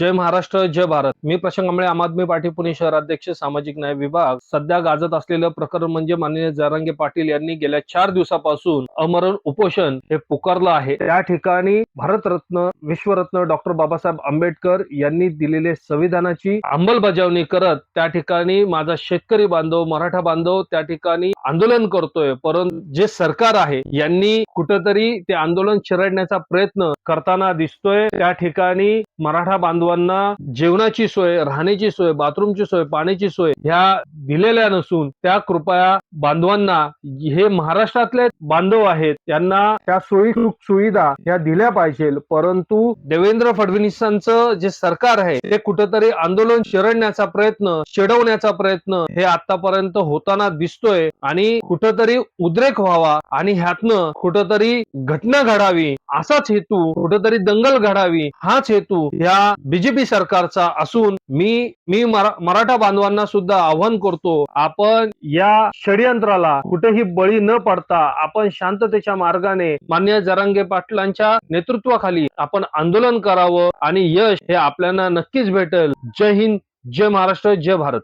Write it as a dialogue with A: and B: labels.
A: जय महाराष्ट्र जय भारत. मी प्रशांत कांबळे आम आदमी पार्टी पुणे शहराध्यक्ष सामाजिक न्याय विभाग. सध्या गाजत असलेलं प्रकरण म्हणजे माननीय जरांगे पाटील यांनी गेल्या चार दिवसापासून अमरण उपोषण हे पुकारलं आहे. त्या ठिकाणी भारतरत्न विश्वरत्न डॉक्टर बाबासाहेब आंबेडकर यांनी दिलेले संविधानाची अंमलबजावणी करत त्या ठिकाणी माझा शेतकरी बांधव मराठा बांधव त्या ठिकाणी आंदोलन करतोय. परंतु जे सरकार आहे यांनी कुठंतरी ते आंदोलन चिरडण्याचा प्रयत्न करताना दिसतोय. त्या ठिकाणी मराठा बांधव सर्वांना जेवणाची सोय राहण्याची सोय बाथरूमची सोय पाण्याची सोय ह्या दिलेल्या नसून त्या कृपया बांधवांना हे महाराष्ट्रातले बांधव आहेत त्यांना त्या सोयी सुविधा ह्या दिल्या पाहिजे. परंतु देवेंद्र फडणवीसांचं जे सरकार आहे ते कुठंतरी आंदोलन चिरडण्याचा प्रयत्न चिडवण्याचा प्रयत्न हे आतापर्यंत होताना दिसतोय आणि कुठंतरी उद्रेक व्हावा आणि ह्यातनं कुठंतरी घटना घडावी असाच हेतू कुठंतरी दंगल घडावी हाच हेतू या बीजेपी सरकारचा असून मी मी मरा- मराठा बांधवांना सुद्धा आव्हान करतो आपण या षडयंत्राला कुठेही बळी न पडता आपण शांततेच्या मार्गाने मान्य जरांगे पाटलांच्या नेतृत्वाखाली आपण आंदोलन करावं आणि यश हे आपल्याला नक्कीच भेटेल. जय हिंद जय महाराष्ट्र जय भारत.